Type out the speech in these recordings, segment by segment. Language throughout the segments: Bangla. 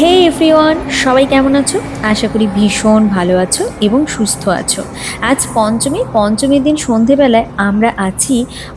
হে এভরিওয়ান সবাই কেমন আছো? আশা করি ভীষণ ভালো আছো এবং সুস্থ আছো। আজ পঞ্চমী, পঞ্চমীর দিন সন্ধেবেলায় আমরা আছি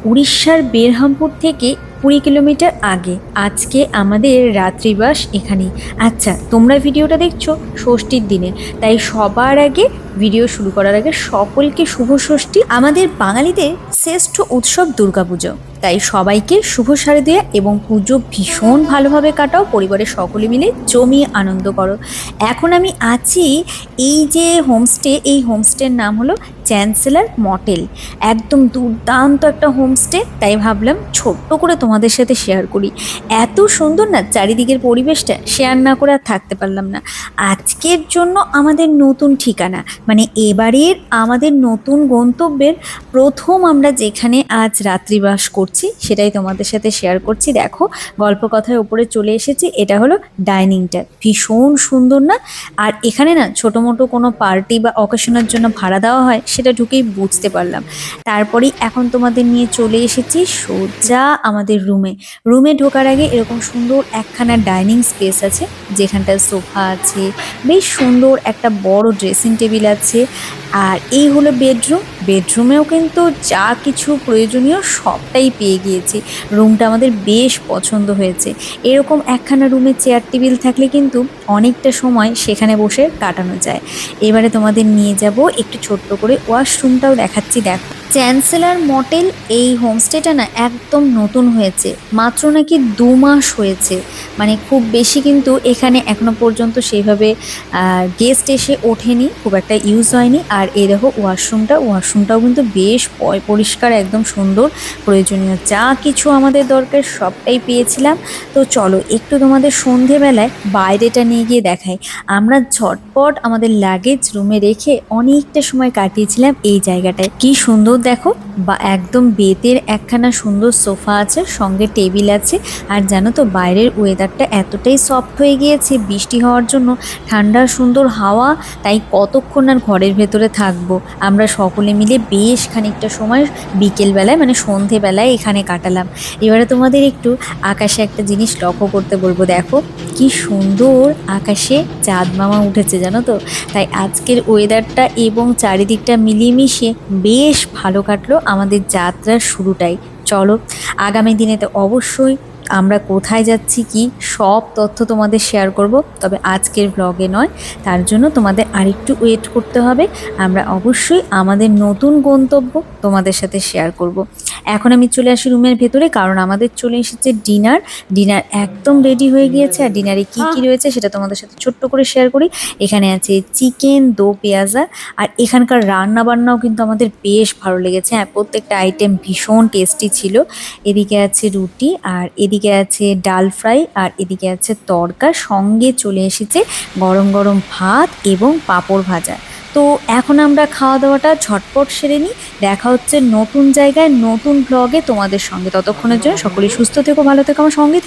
উড়িষ্যার বেরহামপুর থেকে কুড়ি কিলোমিটার আগে। আজকে আমাদের রাত্রিবাস এখানেই। আচ্ছা তোমরা ভিডিওটা দেখছ ষষ্ঠীর দিনে, তাই সবার আগে ভিডিও শুরু করার আগে সকলকে শুভ ষষ্ঠী। আমাদের বাঙালিদের শ্রেষ্ঠ উৎসব দুর্গাপুজো। তাই সবাইকে শুভ শারদীয়া এবং পুজো ভীষণ ভালোভাবে কাটাও। পরিবারের সকলে মিলে জমিয়ে আনন্দ করো। এখন আমি আছি এই যে হোমস্টে, এই হোমস্টের নাম হলো চ্যান্সেলার মটেল। একদম দুর্দান্ত একটা হোমস্টে। তাই ভাবলাম ছোট্ট করে তোমাদের সাথে শেয়ার করি। এত সুন্দর না, চারিদিকের পরিবেশটা শেয়ার না করে আর থাকতে পারলাম না। আজকের জন্য আমাদের নতুন ঠিকানা মানে এবারের আমাদের নতুন গন্তব্যের প্রথম আমরা যেখানে আজ রাত্রিবাস করছি, সেটাই তোমাদের সাথে শেয়ার করছি। দেখো, গল্প কথায় ওপরে চলে এসেছি, এটা হলো ডাইনিংটা ভীষণ সুন্দর না? আর এখানে না ছোটো মোটো কোনো পার্টি বা অকেশনের জন্য ভাড়া দেওয়া হয়, সেটা ঢুকেই বুঝতে পারলাম। তারপরেই এখন তোমাদের নিয়ে চলে এসেছি সোজা আমাদের রুমে রুমে ঢোকার আগে এরকম সুন্দর একখানা ডাইনিং স্পেস আছে, যেখানটায় সোফা আছে। বেশ সুন্দর একটা বড় ড্রেসিং টেবিল আছে আর এই হলো বেডরুম বেডরুমেও কিন্তু যা কিছু প্রয়োজনীয় সবটাই পেয়ে গিয়েছি। রুমটা আমাদের বেশ পছন্দ হয়েছে। এরকম একখানা রুমে চেয়ার টেবিল থাকলে কিন্তু অনেকটা সময় সেখানে বসে কাটানো যায়। এবারে তোমাদের নিয়ে যাব একটু ছোট্ট করে। ওয়াশরুমটাও দেখাচ্ছি, দেখো। চ্যান্সেলার মটেল এই হোমস্টেটা না একদম নতুন হয়েছে। মাত্র নাকি দু মাস হয়েছে। মানে খুব বেশি কিন্তু এখানে এখনও পর্যন্ত সেইভাবে গেস্ট এসে ওঠেনি, খুব একটা ইউজ হয়নি। আর এই দেখো, ওয়াশরুমটা, ওয়াশরুমটাও কিন্তু বেশ পরিষ্কার, একদম সুন্দর, প্রয়োজনীয় যা কিছু আমাদের দরকার সবটাই পেয়েছিলাম। তো চলো, একটু তোমাদের সন্ধেবেলায় বাইরেটা নিয়ে গিয়ে দেখাই। আমরা ঝটপট আমাদের লাগেজ রুমে রেখে অনেকটা সময় কাটিয়েছিলাম এই জায়গাটায়। কি সুন্দর দেখো, বা একদম বেতের একখানা সুন্দর সোফা আছে, সঙ্গে টেবিল আছে। আর জানো তো, বাইরের ওয়েদারটা এতটাই সফট হয়ে গিয়েছে বৃষ্টি হওয়ার জন্য ঠান্ডা সুন্দর হাওয়া, তাই কতক্ষণ আর ঘরের ভেতরে থাকব? আমরা সকলে মিলে বেশ খানিকটা সময় বিকেলবেলায় মানে সন্ধেবেলায় এখানে কাটালাম। এবারে তোমাদের একটু আকাশে একটা জিনিস লক্ষ্য করতে বলব। দেখো, কি সুন্দর আকাশে চাঁদ মামা উঠেছে, জানো তো? তাই আজকের ওয়েদারটা এবং চারিদিকটা মিলিয়ে মিশিয়ে বেশ ভালো কাটলো আমাদের যাত্রার শুরুটাই। চলো আগামী দিনে তো অবশ্যই আমরা কোথায় যাচ্ছি কি সব তথ্য তোমাদের শেয়ার করব। তবে আজকের ব্লগে নয় তার জন্য তোমাদের আরেকটু ওয়েট করতে হবে। আমরা অবশ্যই আমাদের নতুন গন্তব্য তোমাদের সাথে শেয়ার করব। এখন আমি চলে আসি রুমের ভেতরে কারণ আমাদের চলে এসেছে ডিনার ডিনার একদম রেডি হয়ে গিয়েছে আর ডিনারে কি কি রয়েছে সেটা তোমাদের সাথে ছোট্ট করে শেয়ার করি। এখানে আছে চিকেন দো পেঁয়াজা আর এখানকার রান্না বান্নাও কিন্তু আমাদের বেশ ভালো লেগেছে। হ্যাঁ প্রত্যেকটা আইটেম ভীষণ টেস্টি ছিল। এদিকে আছে রুটি আর এদিকে আছে ডাল ফ্রাই আর এদিকে আছে তরকা। সঙ্গে চলে এসেছে গরম গরম ভাত এবং পাঁপড় ভাজা। তো এখন আমরা খাওয়া দাওয়াটা ঝটপট সেরে নিই। দেখা হচ্ছে নতুন জায়গায় নতুন ব্লগে তোমাদের সঙ্গে। ততক্ষণের জন্য সকলেই সুস্থ থেকো, ভালো থেকো। আমার সঙ্গে।